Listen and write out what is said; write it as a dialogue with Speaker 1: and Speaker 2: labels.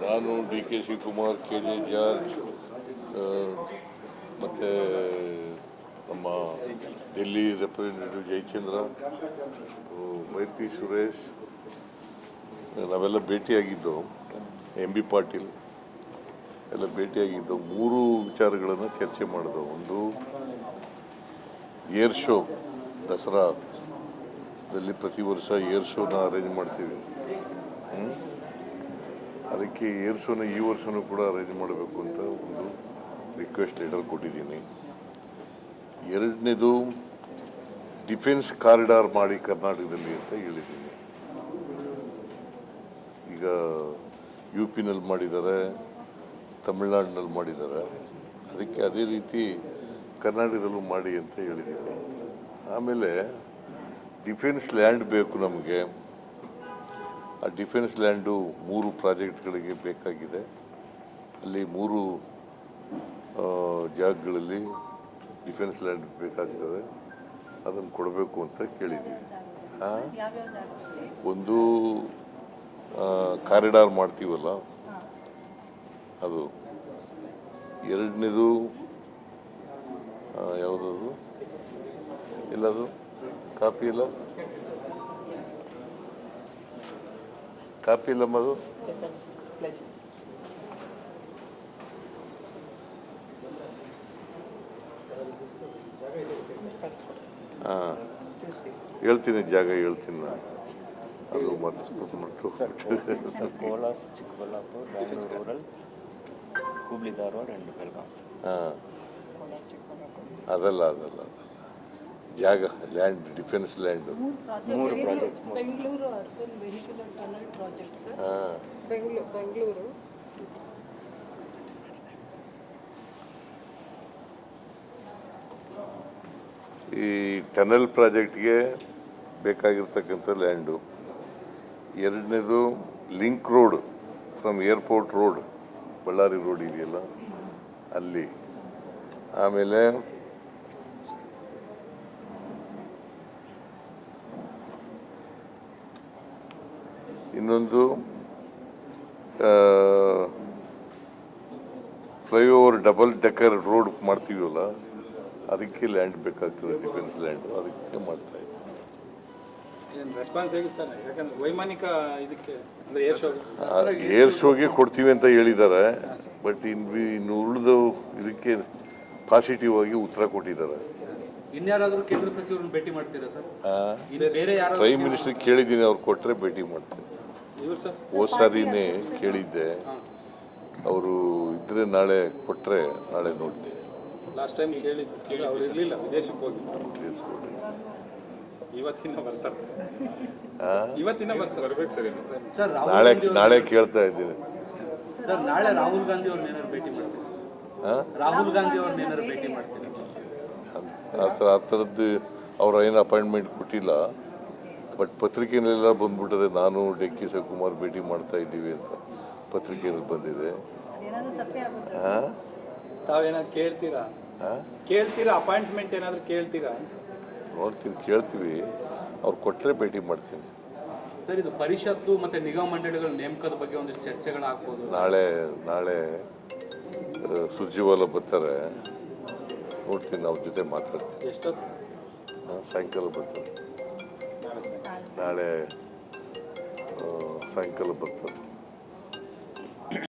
Speaker 1: Shivakumar, K J George ಮತ್ತು ನಮ್ಮ Delhi representative Jayachandra ಮೈತ್ರಿ ಸುರೇಶ್, ನಾವೆಲ್ಲ ಭೇಟಿಯಾಗಿದ್ದು, ಎಂ ಬಿ ಪಾಟೀಲ್ ಎಲ್ಲ ಭೇಟಿಯಾಗಿದ್ದು, ಮೂರು ವಿಚಾರಗಳನ್ನು ಚರ್ಚೆ ಮಾಡಿದವು ಒಂದು, ಏರ್ ಶೋ ದಸರಾದಲ್ಲಿ ಪ್ರತಿ ವರ್ಷ ಏರ್ ಶೋನ ಅರೇಂಜ್ ಮಾಡ್ತೀವಿ? ಅದಕ್ಕೆ ಏರ್ ಶೋನ ಈ ವರ್ಷನೂ ಕೂಡ ಅರೇಂಜ್ ಮಾಡಬೇಕು ಅಂತ ಒಂದು ರಿಕ್ವೆಸ್ಟ್ ಲೆಟರ್ ಕೊಟ್ಟಿದ್ದೀನಿ. ಎರಡನೇದು ಡಿಫೆನ್ಸ್ ಕಾರಿಡಾರ್ ಮಾಡಿ ಕರ್ನಾಟಕದಲ್ಲಿ ಅಂತ ಹೇಳಿದ್ದೀನಿ. ಈಗ ಯು ಪಿನಲ್ಲಿ ಮಾಡಿದ್ದಾರೆ ತಮಿಳ್ನಾಡಿನಲ್ಲಿ ಮಾಡಿದ್ದಾರೆ. ಅದಕ್ಕೆ ಅದೇ ರೀತಿ ಕರ್ನಾಟಕದಲ್ಲೂ ಮಾಡಿ ಅಂತ ಹೇಳಿದ್ದೀನಿ. ಆಮೇಲೆ ಡಿಫೆನ್ಸ್ ಲ್ಯಾಂಡ್ ಬೇಕು ನಮಗೆ. ಆ ಡಿಫೆನ್ಸ್ ಲ್ಯಾಂಡು ಮೂರು ಪ್ರಾಜೆಕ್ಟ್ಗಳಿಗೆ ಬೇಕಾಗಿದೆ. ಅಲ್ಲಿ ಮೂರು ಜಾಗಗಳಲ್ಲಿ ಡಿಫೆನ್ಸ್ ಲ್ಯಾಂಡ್ ಬೇಕಾಗ್ತದೆ. ಅದನ್ನು ಕೊಡಬೇಕು ಅಂತ ಕೇಳಿದ್ದೀವಿ ಒಂದು ಕಾರಿಡಾರ್ ಮಾಡ್ತೀವಲ್ಲ? ಅದು. ಎರಡನೇದು ಯಾವುದದು? ಎಲ್ಲದು? ಕಾಪಿ ಇಲ್ಲ ಕಾಪಿ ಇಲ್ಲಮ್ಮ ಅದು
Speaker 2: ಡಿಫೆನ್ಸ್ ಪ್ಲೇಸಸ್
Speaker 1: ಹಾಂ. ಹೇಳ್ತೀನಿ ಜಾಗ ಹೇಳ್ತೀನಿ ನಾನು. ಅದು ಮತ್ತೆ ಮತ್ತು
Speaker 3: ಕೋಲಾರ ಚಿಕ್ಕಬಳ್ಳಾಪುರ ರೂರಲ್ ಹುಬ್ಳಿ ಧಾರವಾಡ ಆ್ಯಂಡ್ ಬೆಳಗಾಂ
Speaker 1: ಹಾಂ. ಅದಲ್ಲ ಅದಲ್ಲ ಅದಲ್ಲ. ಜಾಗ ಲ್ಯಾಂಡ್ ಡಿಫೆನ್ಸ್ ಲ್ಯಾಂಡ್
Speaker 2: ಮೂರು
Speaker 3: ಮೂರು
Speaker 2: project
Speaker 4: Bengaluru urban vehicular tunnel project sir
Speaker 1: ಹಾಂ.
Speaker 4: ಬೆಂಗಳೂರು ಬೆಂಗಳೂರು
Speaker 1: ಈ ಟನಲ್ ಪ್ರಾಜೆಕ್ಟ್ಗೆ ಬೇಕಾಗಿರ್ತಕ್ಕಂಥ ಲ್ಯಾಂಡು ಎರಡನೇದು link road from airport road Ballari road ಇದೆಯಲ್ಲ ಅಲ್ಲಿ. ಆಮೇಲೆ ಇನ್ನೊಂದು ಫ್ಲೈಓವರ್ ಡಬಲ್ ಡೆಕ್ಕರ್ ರೋಡ್ ಮಾಡ್ತೀವಲ್ಲ ಅದಕ್ಕೆ ಲ್ಯಾಂಡ್ ಬೇಕಾಗ್ತದೆ ಡಿಫೆನ್ಸ್ ಲ್ಯಾಂಡ್ ಅದಕ್ಕೆ ಮಾಡ್ತಾ ಇದ್ದೀವಿ
Speaker 5: ಏನು ರೆಸ್ಪಾನ್ಸ್ ಹೇಗಿದೆ ಸರ್? ಯಾಕಂದ್ರೆ ವೈಮಾನಿಕ ಇದಕ್ಕೆ ಅಂದ್ರೆ ಏರ್ ಶೋ
Speaker 1: ಏರ್ ಶೋಗೆ ಕೊಡ್ತೀವಿ ಅಂತ ಹೇಳಿದ್ದಾರೆ ಬಟ್ ಇನ್ ಇನ್ನು ಉಳಿದ ಇದಕ್ಕೆ ಪಾಸಿಟಿವ್ ಆಗಿ ಉತ್ತರ ಕೊಟ್ಟಿದ್ದಾರೆ.
Speaker 6: ಇನ್ಯಾರಾದ್ರೂ ಕೇಂದ್ರ ಸಚಿವರನ್ನು ಭೇಟಿ ಮಾಡ್ತೀರಾ ಸರ್? ಇನ್ನು ಬೇರೆ ಯಾರು
Speaker 1: ಪ್ರೈಮ್ ಮಿನಿಸ್ಟರ್ ಕೇಳಿದ್ದೀನಿ ಅವ್ರು ಕೊಟ್ಟರೆ ಭೇಟಿ
Speaker 5: ಸರ್
Speaker 1: ಹೋದ್ ಸಾರಿನೇ ಕೇಳಿದ್ದೆ. ಅವರು ಇದ್ರೆ ನಾಳೆ ಕೊಟ್ಟರೆ ನಾಳೆ ನೋಡ್ತೀನಿ.
Speaker 5: ಲಾಸ್ಟ್ ಟೈಮ್ ಕೇಳಿದ್ದು ಕೇಳಿ ಅವ್ರು ಇರಲಿಲ್ಲ ವಿದೇಶಕ್ಕೆ ಹೋಗಿ ಇವತ್ತಿನ ಬರ್ತಾರೆ.
Speaker 1: ಆ?
Speaker 5: ಇವತ್ತಿನ ಬರ್ತಾರೆ. ಬರ್ಬೇಕು ಸರ್
Speaker 6: ಸರ್
Speaker 1: ನಾಳೆ ನಾಳೆ ಕೇಳ್ತಾ ಇದ್ದೀನಿ.
Speaker 6: ಸರ್ ನಾಳೆ ರಾಹುಲ್ ಗಾಂಧಿ ಅವ್ರನ್ನ ಏನಾದ್ರು ಭೇಟಿ
Speaker 1: ಮಾಡ್ತೀನಿ?
Speaker 6: ರಾಹುಲ್ ಗಾಂಧಿ ಅವ್ರನ್ನ ಏನಾದ್ರು ಭೇಟಿ ಮಾಡ್ತೀನಿ
Speaker 1: ಆ ಥರ ಆ ಥರದ್ದು ಅವ್ರು ಏನು ಅಪಾಯಿಂಟ್ಮೆಂಟ್ ಕೊಟ್ಟಿಲ್ಲ. ಬಟ್ ಪತ್ರಿಕೆಯಲ್ಲೆಲ್ಲ ಬಂದ್ಬಿಟ್ಟಿದೆ ನಾನು ಡಿ ಕೆ ಶಿವಕುಮಾರ್ ಭೇಟಿ ಮಾಡ್ತಾ ಇದ್ದೀವಿ ಅಂತ ಪತ್ರಿಕೆಯಲ್ಲಿ ಬಂದಿದೆ.
Speaker 5: ಕೇಳ್ತೀರಾ? ಕೇಳ್ತೀರಾ? ಅಪಾಯಿಂಟ್ಮೆಂಟ್ ಏನಾದರೂ ಕೇಳ್ತೀರಾ
Speaker 1: ನೋಡ್ತೀನಿ ಕೇಳ್ತೀವಿ. ಅವ್ರು ಕೊಟ್ಟರೆ ಭೇಟಿ ಮಾಡ್ತೀನಿ.
Speaker 6: ಸರ್ ಇದು ಪರಿಷತ್ತು ಮತ್ತೆ ನಿಗಮ ಮಂಡಳಿಗಳ ನೇಮಕದ ಬಗ್ಗೆ ಒಂದಿಷ್ಟು ಚರ್ಚೆಗಳಾಗ್ಬೋದು
Speaker 1: ನಾಳೆ ನಾಳೆ ಸುರ್ಜಿವಾಲ ಬರ್ತಾರೆ. ನೋಡ್ತೀನಿ ಅವ್ರ ಜೊತೆ ಮಾತಾಡ್ತೀನಿ.
Speaker 5: ಎಷ್ಟೊತ್ತು?
Speaker 1: ಸಾಯಂಕಾಲ ಬರ್ತಾರೆ.
Speaker 5: ನಾಳೆ
Speaker 1: ಸಾಯಂಕಾಲ ಬರ್ತಾರೆ